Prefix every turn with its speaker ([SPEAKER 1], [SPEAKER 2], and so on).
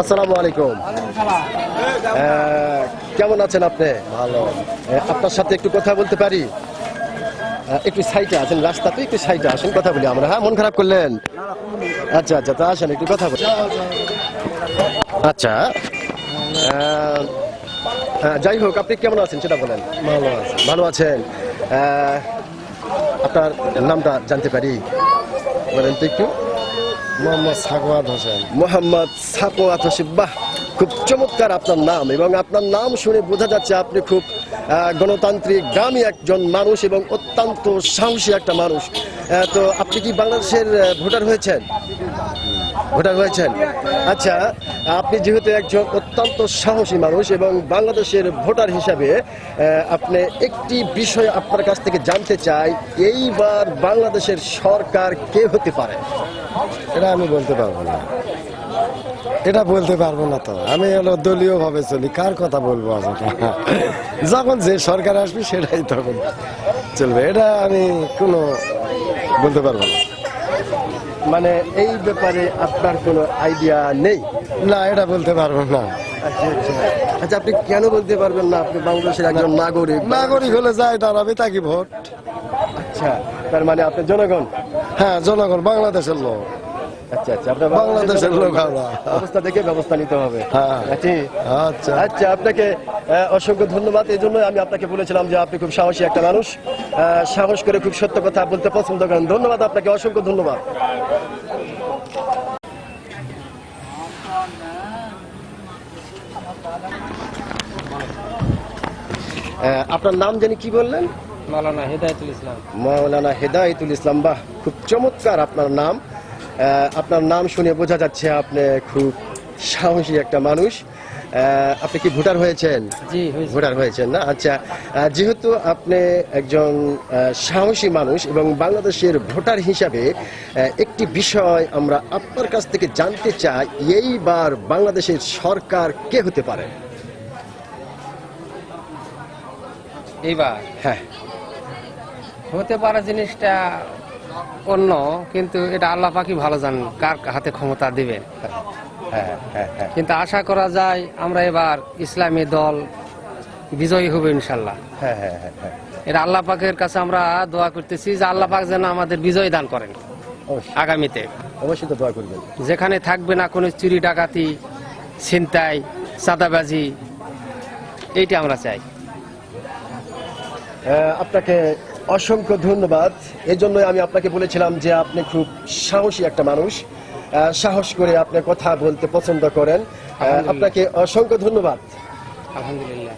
[SPEAKER 1] আসসালামু আলাইকুম। কেমন আছেন আপনি? ভালো। আপনার সাথে একটু কথা বলতে পারি? একটু সাইডে আছেন রাস্তাতে একটু সাইডে আসেন, কথা বলি আমরা। হ্যাঁ মন খারাপ করলেন? আচ্ছা আচ্ছা তা আসেন, একটু কথা বলি। আচ্ছা। যাই হোক আপনি কেমন আছেন সেটা বলেন। ভালো আছেন ভালো আছেন? আপনার নামটা জানতে পারি? বলেন তো একটু।
[SPEAKER 2] মোহাম্মদ সাকোয়াত হোসেন।
[SPEAKER 1] মোহাম্মদ সাকোয়াত হোসেন বাহ। খুব চমৎকার আপনার নাম এবং আপনার নাম শুনে বোঝা যাচ্ছে আপনি খুব গণতান্ত্রিক গ্রামী একজন মানুষ এবং অত্যন্ত সাহসী একটা মানুষ। তো আপনি কি বাংলাদেশের ভোটার হয়েছেন? ভোটার হয়েছেন। আচ্ছা আপনি যেহেতু একজন অত্যন্ত সাহসী মানুষ এবং বাংলাদেশের ভোটার হিসাবে আপনি একটি বিষয় আপনার কাছ থেকে জানতে চাই, এইবার বাংলাদেশের সরকার কে হতে পারে?
[SPEAKER 2] এটা আমি বলতে পারব না। এটা বলতে পারব না তো। আমি হলো দলীয় ভাবে চলি কার কথা বলব যখন যে সরকার আসবে সেটাই তখন চলবে। এটা আমি কোনো বলতে পারব না।
[SPEAKER 1] মানে এই ব্যাপারে আপনার কোনো আইডিয়া নেই?
[SPEAKER 2] না এটা বলতে পারব না।
[SPEAKER 1] আচ্ছা আচ্ছা। আচ্ছা আপনি কেন বলতে পারবেন না? আপনি বাংলাদেশের একজন নাগরিক।
[SPEAKER 2] নাগরিক হলে যায় দাঁড়াবে তাকে ভোট?
[SPEAKER 1] আচ্ছা তার মানে আপনি জনগণ?
[SPEAKER 2] হ্যাঁ জনগণ বাংলাদেশের লোক।
[SPEAKER 1] আচ্ছা আচ্ছা আপনার
[SPEAKER 2] বাংলাদেশের লোক আমরা।
[SPEAKER 1] অবস্থা দেখে ব্যবস্থা নিতে হবে।
[SPEAKER 2] হ্যাঁ।
[SPEAKER 1] আচ্ছা।
[SPEAKER 2] আচ্ছা
[SPEAKER 1] আপনাকে অসংখ্য ধন্যবাদ। এই জন্য আমি আপনাকে বলেছিলাম যে আপনি খুব সাহসী একটা মানুষ। সাহস করে খুব সত্য কথা বলতে পছন্দ করেন। ধন্যবাদ আপনাকে অসংখ্য ধন্যবাদ। আপনার নাম জানি কি বললেন?
[SPEAKER 3] মাওলানা হেদায়তুল ইসলাম।
[SPEAKER 1] মৌলানা হেদায়তুল ইসলাম। বাহ খুব চমৎকার আপনার নাম। আপনার নাম শুনে বোঝা যাচ্ছে আপনি খুব সাহসী একটা মানুষ। আপনি কি ভোটার হয়েছেন?
[SPEAKER 3] জি
[SPEAKER 1] ভোটার হয়েছেন না? আচ্ছা যেহেতু আপনি একজন সাহসী মানুষ এবং বাংলাদেশের ভোটার হিসাবে একটি বিষয় আমরা আপনার কাছ থেকে জানতে চাই এইবার বাংলাদেশের সরকার কে হতে পারে?
[SPEAKER 3] এইবার
[SPEAKER 1] হ্যাঁ।
[SPEAKER 3] হতে পারে জিনিসটা অন্য কিন্তু এটা আল্লাহ পাকি ভালো জানেন কার হাতে ক্ষমতা দিবেন
[SPEAKER 1] হ্যাঁ হ্যাঁ হ্যাঁ।
[SPEAKER 3] কিন্তু আশা করা যায় আমরা এবার ইসলামী দল বিজয়ী হবে ইনশাল্লাহ। এটা আল্লাহ পাকের কাছে আমরা দোয়া করতেছি যে আল্লাহ পাক যেন আমাদের বিজয় দান করেন আগামীতে।
[SPEAKER 1] অবশ্যই তো দোয়া করবেন।
[SPEAKER 3] যেখানে থাকবে না কোনো চুরি ডাকাতি ছিনতাই চাঁদাবাজি এইটা আমরা চাই।
[SPEAKER 1] আপনাকে অসংখ্য ধন্যবাদ। এই জন্যই আমি আপনাকে বলেছিলাম যে আপনি খুব সাহসী একটা মানুষ। সাহস করে আপনি কথা বলতে পছন্দ করেন। আপনাকে অসংখ্য ধন্যবাদ।
[SPEAKER 3] আলহামদুলিল্লাহ।